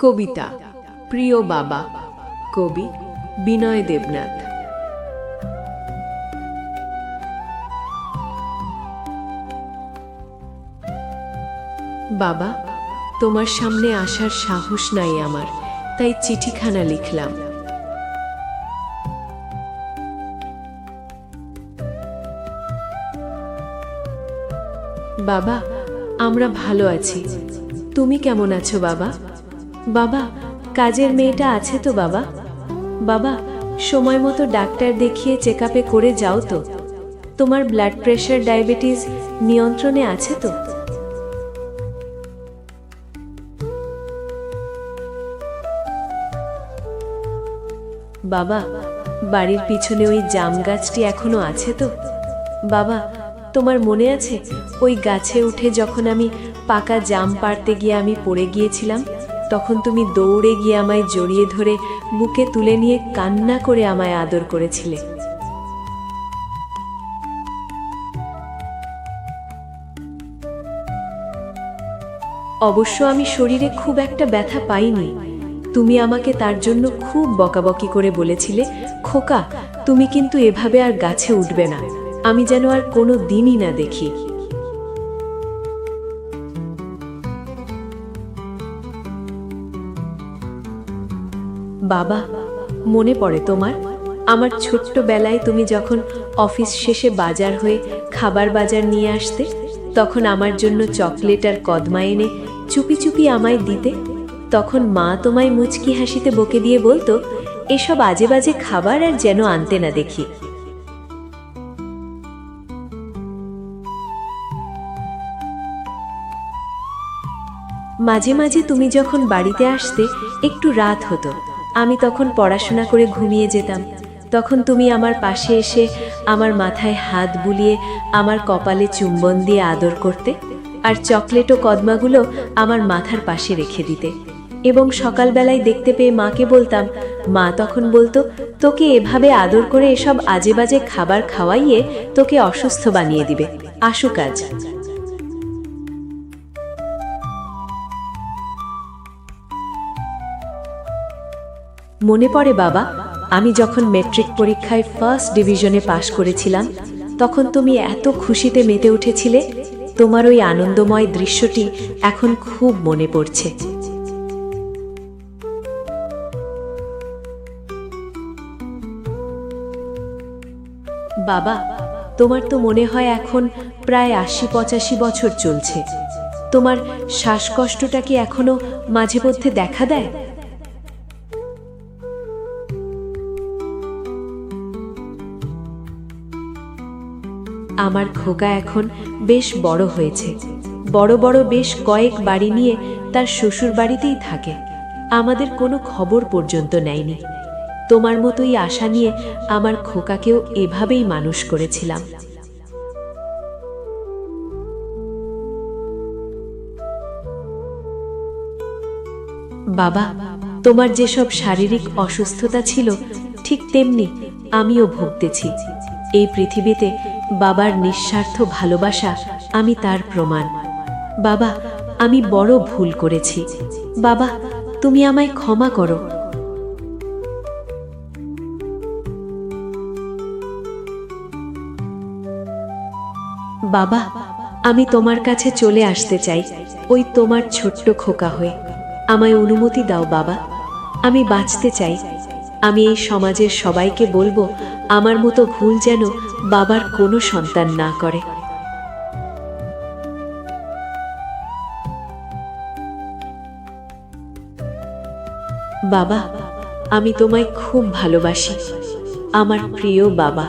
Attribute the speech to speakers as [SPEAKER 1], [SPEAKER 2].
[SPEAKER 1] কবিতা, প্রিয় বাবা, কবি বিনয় দেবনাথ। বাবা, তোমার সামনে আসার সাহস নাই আমার, তাই চিঠিখানা লিখলাম। বাবা, আমরা ভালো আছি। তুমি কেমন আছো বাবা? বাবা, কাজের মেয়েটা আছে তো বাবা? বাবা, সময় মতো ডাক্তার দেখিয়ে চেক আপে করে যাও তো। তোমার ব্লাড প্রেশার ডায়াবেটিস নিয়ন্ত্রণে আছে তো? বাবা, বাড়ির পিছনে ওই জাম গাছটি এখনও আছে তো? বাবা, তোমার মনে আছে, ওই গাছে উঠে যখন আমি পাকা জাম পাড়তে গিয়ে আমি পড়ে গিয়েছিলাম? তখন তুমি দৌড়ে গিয়ে আমায় জড়িয়ে ধরে বুকে তুলে নিয়ে কান্না করে আমায় আদর করেছিলে। অবশ্য আমি শরীরে খুব একটা ব্যথা পাইনি। তুমি আমাকে তার জন্য খুব বকাবকি করে বলেছিলে, খোকা, তুমি কিন্তু এভাবে আর গাছে উঠবে না। আমি যেন আর কোনো দিনই না দেখি। বাবা, মনে পড়ে তোমার? আমার ছোট্ট বেলায় তুমি যখন অফিস শেষে বাজার হয়ে খাবার বাজার নিয়ে আসতে, তখন আমার জন্য চকলেট আর কদমা এনে চুপি চুপি আমায় দিতে, তখন মা তোমায় মুচকি হাসিতে বকে দিয়ে বলতো, এসব আজে বাজে খাবার আর যেন আনতে না দেখি। মাঝে মাঝে তুমি যখন বাড়িতে আসতে একটু রাত হতো আমি তখন পড়াশোনা করে ঘুমিয়ে যেতাম। তখন তুমি আমার পাশে এসে আমার মাথায় হাত বুলিয়ে আমার কপালে চুম্বন দিয়ে আদর করতে আর চকলেট ও কদমাগুলো আমার মাথার পাশে রেখে দিতে। এবং সকালবেলায় দেখতে পেয়ে মাকে বলতাম, মা তখন বলতো, তোকে এভাবে আদর করে এসব আজে বাজে খাবার খাওয়াইয়ে তোকে অসুস্থ বানিয়ে দিবে। আসু কাজ মনে পড়ে বাবা, আমি যখন মেট্রিক পরীক্ষায় ফার্স্ট ডিভিশনে পাশ করেছিলাম, তখন তুমি এত খুশিতে মেতে উঠেছিলে, তোমার ওই আনন্দময় দৃশ্যটি এখন খুব মনে পড়ছে। বাবা, তোমার তো মনে হয় এখন প্রায় আশি পঁচাশি বছর চলছে। তোমার শ্বাসকষ্টটা কি এখনও মাঝে মধ্যে দেখা দেয়? আমার খোকা এখন বেশ বড় হয়েছে। বড় বড় বেশ কয়েক বাড়ি নিয়ে তার শ্বশুর বাড়িতেই থাকে। আমাদের কোনো খবর পর্যন্ত নেয়নি। তোমার মতোই আশা নিয়ে আমার খোকাকেও এভাবেই মানুষ করেছিলাম। বাবা, তোমার যেসব শারীরিক অসুস্থতা ছিল, ঠিক তেমনি আমিও ভুগতেছি। এই পৃথিবীতে বাবার নিঃস্বার্থ ভালোবাসা আমি তার প্রমাণ। বাবা, আমি বড় ভুল করেছি। বাবা, তুমি আমায় ক্ষমা করো। বাবা, আমি তোমার কাছে চলে আসতে চাই। ওই তোমার ছোট্ট খোকা হয়ে। আমায় অনুমতি দাও বাবা। আমি বাঁচতে চাই। আমি এই সমাজের সবাইকে বলব, আমার মতো ভুল যেন বাবার কোনো সন্তান না করে। বাবা আমি তোমায় খুব ভালোবাসি। আমার প্রিয় বাবা।